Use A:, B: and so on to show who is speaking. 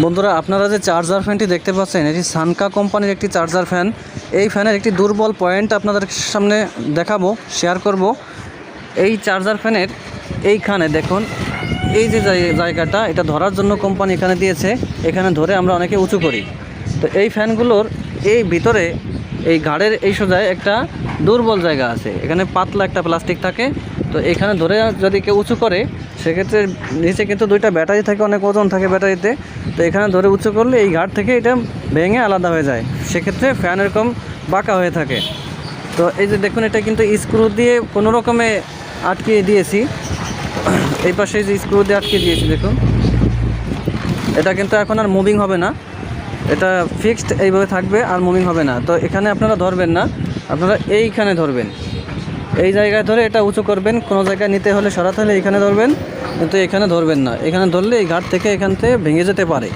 A: বন্ধুরা, আপনারা যে চার্জার ফ্যানটি দেখতে পাচ্ছেন, এটি সানকা কোম্পানির একটি চার্জার ফ্যান এই ফ্যানের একটি দুর্বল পয়েন্ট আপনাদের সামনে দেখাবো শেয়ার করব। এই চার্জার ফ্যানের এইখানে দেখুন, এই যে জায়- জায়গাটা, এটা ধরার জন্য কোম্পানি এখানে দিয়েছে। এখানে ধরে আমরা অনেকে উঁচু করি। তো এই ফ্যানগুলোর এই ভিতরে, এই ঘাড়ের এই সোজায় একটা দুর্বল জায়গা আছে। এখানে পাতলা একটা প্লাস্টিক থাকে। তো এখানে ধরে যদি কেউ উঁচু করে, সেক্ষেত্রে নিচে কিন্তু দুইটা ব্যাটারি থাকে, অনেক ওজন থাকে ব্যাটারিতে। তো এখানে ধরে উঁচু করলে এই ঘাট থেকে এটা ভেঙে আলাদা হয়ে যায়। সেক্ষেত্রে ফ্যান এরকম বাঁকা হয়ে থাকে। তো এই যে দেখুন, এটা কিন্তু স্ক্রু দিয়ে কোনো রকমে আটকিয়ে দিয়েছি। এই পাশে যে স্ক্রু দিয়ে আটকে দিয়েছি, দেখুন। এটা কিন্তু এখন আর মুভিং হবে না। এটা ফিক্সড এইভাবে থাকবে, আর মুভিং হবে না। তো এখানে আপনারা ধরবেন না। আপনারা এইখানে ধরবেন। এই জায়গায় ধরে এটা উঁচু করবেন, কোনো জায়গায় নিতে হলে সরাতে হলে এখানে ধরবেন, কিন্তু এখানে ধরবেন না। এখানে ধরলে এই ঘাট থেকে এখান থেকে ভেঙে যেতে পারে।